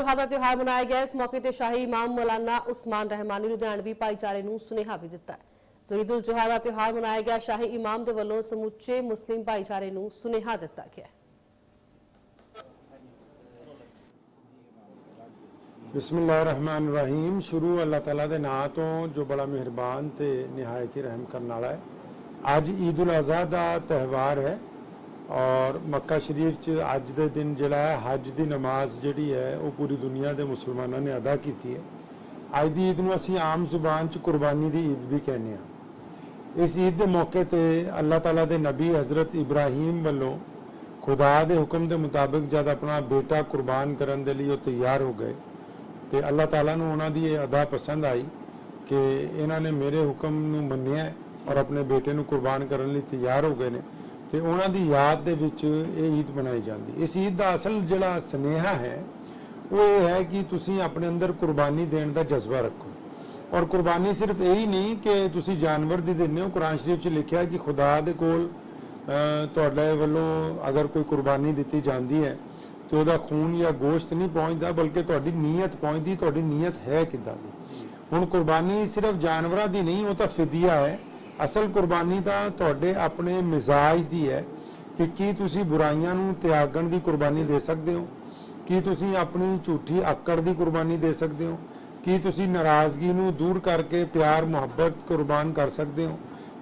ਜ਼ੁਹਾ ਦਾ ਤਿਉਹਾਰ ਮਨਾਇਆ ਗਿਆ। ਇਸ ਮੌਕੇ ਤੇ ਸ਼ਾਹੀ ਇਮਾਮ ਮੌਲਾਨਾ ਉਸਮਾਨ ਰਹਿਮਾਨੀ ਲੁਧਿਆਣਵੀ ਭਾਈਚਾਰੇ ਨੂੰ ਸੁਨੇਹਾ ਵੀ ਦਿੱਤਾ। ਹੈ ਸੋ ਈਦ ਉਲ ਜ਼ੁਹਾ ਦਾ ਤਿਉਹਾਰ ਮਨਾਇਆ ਗਿਆ। ਸ਼ਾਹੀ ਇਮਾਮ ਦੇ ਵੱਲੋਂ ਸਮੁੱਚੇ ਮੁਸਲਿਮ ਭਾਈਚਾਰੇ ਨੂੰ ਸੁਨੇਹਾ ਦਿੱਤਾ ਗਿਆ। ਹੈ ਬਿਸਮਿਲ੍ਲਾਹਿਰਰਹਿਮਾਨਿਰਰਹੀਮ। ਸ਼ੁਰੂ ਅੱਲਾਹ ਤਾਲਾ ਦੇ ਨਾਂ ਤੋਂ ਜੋ ਬੜਾ ਮਿਹਰਬਾਨ ਤੇ ਨਿਹਾਇਤ ਹੀ ਰਹਿਮ ਕਰਨ ਵਾਲਾ ਹੈ। ਅੱਜ ਈਦ ਉਲ ਅਜ਼ਹਾ ਦਾ ਤਿਉਹਾਰ ਹੈ। ਔਰ ਮੱਕਾ ਸ਼ਰੀਫ 'ਚ ਅੱਜ ਦੇ ਦਿਨ ਜਿਹੜਾ ਹੈ, ਹਜ ਦੀ ਨਮਾਜ਼ ਜਿਹੜੀ ਹੈ, ਉਹ ਪੂਰੀ ਦੁਨੀਆ ਦੇ ਮੁਸਲਮਾਨਾਂ ਨੇ ਅਦਾ ਕੀਤੀ ਹੈ। ਅੱਜ ਦੀ ਈਦ ਨੂੰ ਅਸੀਂ ਆਮ ਜ਼ੁਬਾਨ 'ਚ ਕੁਰਬਾਨੀ ਦੀ ਈਦ ਵੀ ਕਹਿੰਦੇ ਹਾਂ। ਇਸ ਈਦ ਦੇ ਮੌਕੇ ਤੇ ਅੱਲਾਹ ਤਾਲਾ ਦੇ ਨਬੀ ਹਜ਼ਰਤ ਇਬਰਾਹੀਮ ਵੱਲੋਂ ਖੁਦਾ ਦੇ ਹੁਕਮ ਦੇ ਮੁਤਾਬਿਕ ਜਦ ਆਪਣਾ ਬੇਟਾ ਕੁਰਬਾਨ ਕਰਨ ਦੇ ਲਈ ਉਹ ਤਿਆਰ ਹੋ ਗਏ ਤੇ ਅੱਲਾਹ ਤਾਲਾ ਨੂੰ ਉਹਨਾਂ ਦੀ ਇਹ ਅਦਾ ਪਸੰਦ ਆਈ ਕਿ ਇਹਨਾਂ ਨੇ ਮੇਰੇ ਹੁਕਮ ਨੂੰ ਮੰਨਿਆ ਔਰ ਆਪਣੇ ਬੇਟੇ ਨੂੰ ਕੁਰਬਾਨ ਕਰਨ ਲਈ ਤਿਆਰ ਹੋ ਗਏ ਨੇ। ਤੇ ਉਹਨਾਂ ਦੀ ਯਾਦ ਦੇ ਵਿੱਚ ਇਹ ਈਦ ਮਨਾਈ ਜਾਂਦੀ। ਇਸ ਈਦ ਦਾ ਅਸਲ ਜਿਹੜਾ ਸਨੇਹਾ ਹੈ, ਉਹ ਇਹ ਹੈ ਕਿ ਤੁਸੀਂ ਆਪਣੇ ਅੰਦਰ ਕੁਰਬਾਨੀ ਦੇਣ ਦਾ ਜਜ਼ਬਾ ਰੱਖੋ। ਔਰ ਕੁਰਬਾਨੀ ਸਿਰਫ ਇਹੀ ਨਹੀਂ ਕਿ ਤੁਸੀਂ ਜਾਨਵਰ ਦੀ ਦਿੰਦੇ ਹੋ। ਕੁਰਾਨ ਸ਼ਰੀਫ 'ਚ ਲਿਖਿਆ ਕਿ ਖੁਦਾ ਦੇ ਕੋਲ ਤੁਹਾਡੇ ਵੱਲੋਂ ਅਗਰ ਕੋਈ ਕੁਰਬਾਨੀ ਦਿੱਤੀ ਜਾਂਦੀ ਹੈ, ਤੇ ਉਹਦਾ ਖੂਨ ਜਾਂ ਗੋਸ਼ਤ ਨਹੀਂ ਪਹੁੰਚਦਾ, ਬਲਕਿ ਤੁਹਾਡੀ ਨੀਅਤ ਪਹੁੰਚਦੀ, ਤੁਹਾਡੀ ਨੀਅਤ ਹੈ ਕਿੱਦਾਂ ਦੀ? ਹੁਣ ਕੁਰਬਾਨੀ ਸਿਰਫ ਜਾਨਵਰਾਂ ਦੀ ਨਹੀਂ, ਉਹ ਤਾਂ ਫਿਦਿਆ ਹੈ। ਅਸਲ ਕੁਰਬਾਨੀ ਤਾਂ ਤੁਹਾਡੇ ਆਪਣੇ ਮਿਜ਼ਾਜ ਦੀ ਹੈ ਕਿ ਕੀ ਤੁਸੀਂ ਬੁਰਾਈਆਂ ਨੂੰ ਤਿਆਗਣ ਦੀ ਕੁਰਬਾਨੀ ਦੇ ਸਕਦੇ ਹੋ? ਕੀ ਤੁਸੀਂ ਆਪਣੀ ਝੂਠੀ ਆਕੜ ਦੀ ਕੁਰਬਾਨੀ ਦੇ ਸਕਦੇ ਹੋ? ਕੀ ਤੁਸੀਂ ਨਾਰਾਜ਼ਗੀ ਨੂੰ ਦੂਰ ਕਰਕੇ ਪਿਆਰ, ਮੁਹੱਬਤ, ਕੁਰਬਾਨ ਕਰ ਸਕਦੇ ਹੋ?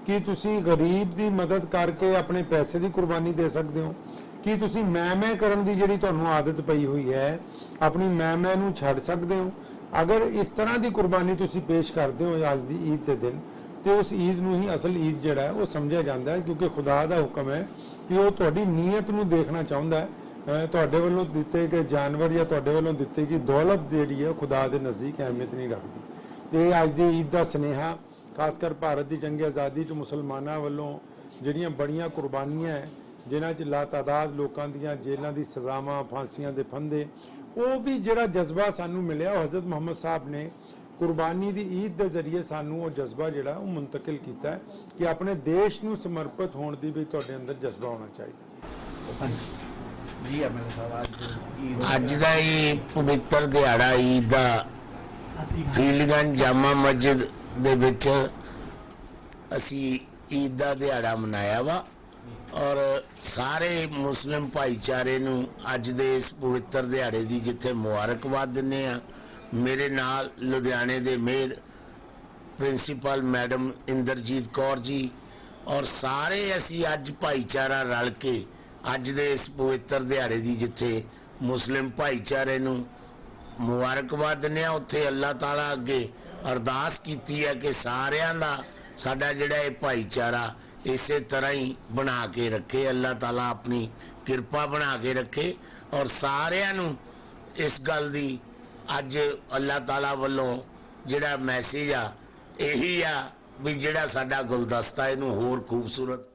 ਕੀ ਤੁਸੀਂ ਗਰੀਬ ਦੀ ਮਦਦ ਕਰਕੇ ਆਪਣੇ ਪੈਸੇ ਦੀ ਕੁਰਬਾਨੀ ਦੇ ਸਕਦੇ ਹੋ? ਕੀ ਤੁਸੀਂ ਮੈਂ ਮੈਂ ਕਰਨ ਦੀ ਜਿਹੜੀ ਤੁਹਾਨੂੰ ਆਦਤ ਪਈ ਹੋਈ ਹੈ, ਆਪਣੀ ਮੈਂ ਮੈਂ ਨੂੰ ਛੱਡ ਸਕਦੇ ਹੋ? ਅਗਰ ਇਸ ਤਰ੍ਹਾਂ ਦੀ ਕੁਰਬਾਨੀ ਤੁਸੀਂ ਪੇਸ਼ ਕਰਦੇ ਹੋ ਅੱਜ ਦੀ ਈਦ ਦੇ ਦਿਨ ਤੇ ਉਸ ਈਦ ਨੂੰ ਹੀ ਅਸਲ ਈਦ ਜਿਹੜਾ ਹੈ, ਉਹ ਸਮਝਿਆ ਜਾਂਦਾ ਹੈ, ਕਿਉਂਕਿ ਖੁਦਾ ਦਾ ਹੁਕਮ ਹੈ ਕਿ ਉਹ ਤੁਹਾਡੀ ਨੀਅਤ ਨੂੰ ਦੇਖਣਾ ਚਾਹੁੰਦਾ ਹੈ। ਤੁਹਾਡੇ ਵੱਲੋਂ ਦਿੱਤੇ ਗਏ ਜਾਨਵਰ ਜਾਂ ਤੁਹਾਡੇ ਵੱਲੋਂ ਦਿੱਤੀ ਗਈ ਦੌਲਤ ਜਿਹੜੀ ਹੈ, ਉਹ ਖੁਦਾ ਦੇ ਨਜ਼ਦੀਕ ਅਹਿਮੀਅਤ ਨਹੀਂ ਰੱਖਦੀ। ਤੇ ਇਹ ਅੱਜ ਦੀ ਈਦ ਦਾ ਸੁਨੇਹਾ, ਖਾਸ ਕਰ ਭਾਰਤ ਦੀ ਜੰਗ ਆਜ਼ਾਦੀ ਚ ਮੁਸਲਮਾਨਾਂ ਵੱਲੋਂ ਜਿਹੜੀਆਂ ਬੜੀਆਂ ਕੁਰਬਾਨੀਆਂ ਹੈ, ਜਿਨ੍ਹਾਂ ਚ ਲਾਤਾਦਾਦ ਲੋਕਾਂ ਦੀਆਂ ਜੇਲ੍ਹਾਂ ਦੀ ਸਜ਼ਾਵਾਂ, ਫਾਂਸੀਆਂ ਦੇ ਫੰਦੇ, ਉਹ ਵੀ ਜਿਹੜਾ ਜਜ਼ਬਾ ਸਾਨੂੰ ਮਿਲਿਆ, ਉਹ ਹਜ਼ਰਤ ਮੁਹੰਮਦ ਸਾਹਿਬ ਨੇ ਕੁਰਬਾਨੀ ਦੀ ਈਦ ਦੇ ਜ਼ਰੀਏ ਸਾਨੂੰ ਉਹ ਜਜ਼ਬਾ ਜਿਹੜਾ ਉਹ ਮੁੰਤਕਿਲ ਕੀਤਾ ਹੈ ਕਿ ਆਪਣੇ ਦੇਸ਼ ਨੂੰ ਸਮਰਪਿਤ ਹੋਣ ਦੀ ਵੀ ਤੁਹਾਡੇ ਅੰਦਰ ਜਜ਼ਬਾ ਹੋਣਾ ਚਾਹੀਦਾ। ਜੀ ਐਮਐਲਏ ਸਾਹਿਬ ਅੱਜ ਦਾ ਇਹ ਪਵਿੱਤਰ ਦਿਹਾੜਾ ਈਦ ਦਾ ਫੀਲਗੰਜ ਜਾਮਾ ਮਸਜਿਦ ਦੇ ਵਿੱਚ ਅਸੀਂ ਈਦ ਦਾ ਦਿਹਾੜਾ ਮਨਾਇਆ ਵਾ ਔਰ ਸਾਰੇ ਮੁਸਲਿਮ ਭਾਈਚਾਰੇ ਨੂੰ ਅੱਜ ਦੇ ਇਸ ਪਵਿੱਤਰ ਦਿਹਾੜੇ ਦੀ ਜਿੱਥੇ ਮੁਬਾਰਕਬਾਦ ਦਿੰਨੇ ਆ ਮੇਰੇ ਨਾਲ ਲੁਧਿਆਣੇ ਦੇ mayor, principal madam Inderjit Kaur ji ਔਰ ਸਾਰੇ ਅਸੀਂ ਅੱਜ ਭਾਈਚਾਰਾ ਰਲ ਕੇ, ਅੱਜ ਦੇ ਇਸ ਪਵਿੱਤਰ ਦਿਹਾੜੇ ਦੀ ਜਿੱਥੇ ਮੁਸਲਿਮ ਭਾਈਚਾਰੇ ਨੂੰ ਮੁਬਾਰਕਬਾਦ ਦਿੰਦੇ ਹਾਂ, ਉੱਥੇ ਅੱਲਾਹ ਤਾਲਾ ਅੱਗੇ ਅਰਦਾਸ ਕੀਤੀ ਹੈ ਕਿ ਸਾਰਿਆਂ ਦਾ ਸਾਡਾ ਜਿਹੜਾ ਇਹ ਭਾਈਚਾਰਾ ਇਸੇ ਤਰ੍ਹਾਂ ਹੀ ਬਣਾ ਕੇ ਰੱਖੇ, ਅੱਲਾਹ ਤਾਲਾ ਆਪਣੀ ਕਿਰਪਾ ਬਣਾ ਕੇ ਰੱਖੇ ਔਰ ਸਾਰਿਆਂ ਨੂੰ ਇਸ ਗੱਲ ਦੀ ਅੱਜ ਅੱਲਾਹ ਤਾਲਾ ਵੱਲੋਂ ਜਿਹੜਾ ਮੈਸੇਜ ਆ, ਇਹੀ ਆ ਵੀ ਜਿਹੜਾ ਸਾਡਾ ਗੁਲਦਸਤਾ ਇਹਨੂੰ ਹੋਰ ਖੂਬਸੂਰਤ